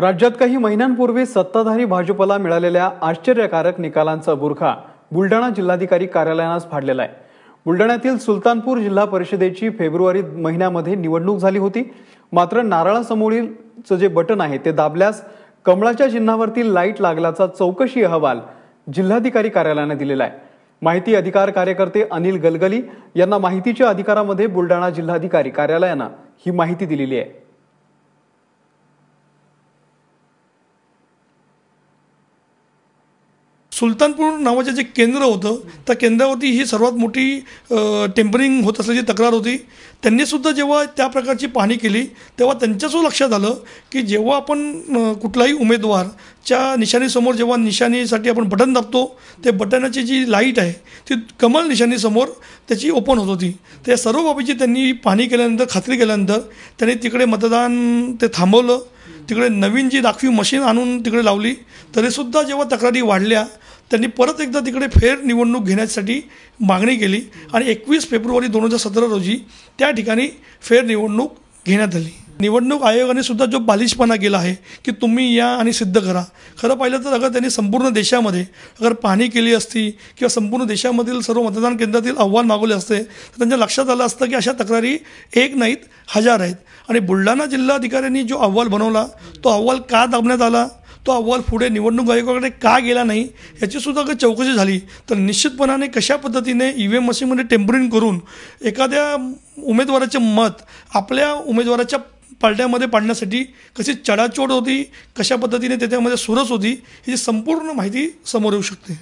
राज्यात काही महिन्यांपूर्वी सत्ताधारी भाजपला मिळालेल्या आश्चर्यकारक निकालांचा बुरखा बुलढाणा जिल्हाधिकारी कार्यालयानं फाडलेला आहे. बुलढाण्यातील सुलतानपूर जिल्हा परिषदेची फेब्रुवारी महिन्यामध्ये निवडणूक झाली होती. मात्र नारळासमोरीलचं जे बटन आहे ते दाबल्यास कमळाच्या चिन्हावरती लाइट लागल्याचा चौकशी अहवाल जिल्हाधिकारी कार्यालयानं दिलेला आहे. माहिती अधिकार कार्यकर्ते अनिल गलगली यांना माहितीच्या अधिकारामध्ये बुलढाणा जिल्हाधिकारी कार्यालयानं ही माहिती दिलेली आहे. सुलतानपूर नावाचं जे केंद्र होतं त्या केंद्रावरती ही सर्वात मोठी टेम्परिंग होत असल्याची तक्रार होती. त्यांनीसुद्धा जेव्हा त्या प्रकारची पाहणी केली तेव्हा त्यांच्यासुद्धा लक्षात आलं की जेव्हा आपण कुठलाही उमेदवारच्या निशाणीसमोर जेव्हा निशाणीसाठी आपण बटन दाबतो ते बटनाची जी लाइट आहे ती कमल निशाणीसमोर त्याची ओपन होत होती. त्या सर्व बाबीची त्यांनी पाहणी केल्यानंतर खात्री केल्यानंतर त्यांनी तिकडे मतदान ते थांबवलं. तिकडे नवीन जी राखीव मशीन आणून तिकडे लावली तरीसुद्धा जेव्हा तक्रारी वाढल्या त्यांनी परत एकदा तिकडे फेर निवडणूक घेण्यासाठी मागणी केली आणि एकवीस फेब्रुवारी दोन हजार सतरा रोजी त्या ठिकाणी फेर निवडणूक घेण्यात आली. निवडणूक आयोगाने सुद्धा जो बालिशपणा केला आहे की तुम्ही या आणि सिद्ध करा. खरं पाहिलं तर अगर त्यांनी संपूर्ण देशामध्ये अगर पाहणी केली असती किंवा संपूर्ण देशामधील सर्व मतदान केंद्रातील अहवाल मागवले असते तर त्यांच्या लक्षात आलं असतं की अशा तक्रारी एक नाहीत हजार आहेत. आणि बुलढाणा जिल्हाधिकाऱ्यांनी जो अहवाल बनवला तो अहवाल का दाबण्यात आला? तो अहवाल पुढे निवडणूक आयोगाकडे का गेला नाही याचीसुद्धा जर चौकशी झाली. तर निश्चितपणाने कशा पद्धतीने ई व्ही एम मशीनमध्ये टेम्परिंग करून एखाद्या उमेदवाराचे मत आपल्या उमेदवाराच्या पालट्यामध्ये पाडण्यासाठी कशी चढाचोड होती कशा पद्धतीने त्याच्यामध्ये सुरस होती ही संपूर्ण माहिती समोर येऊ शकते.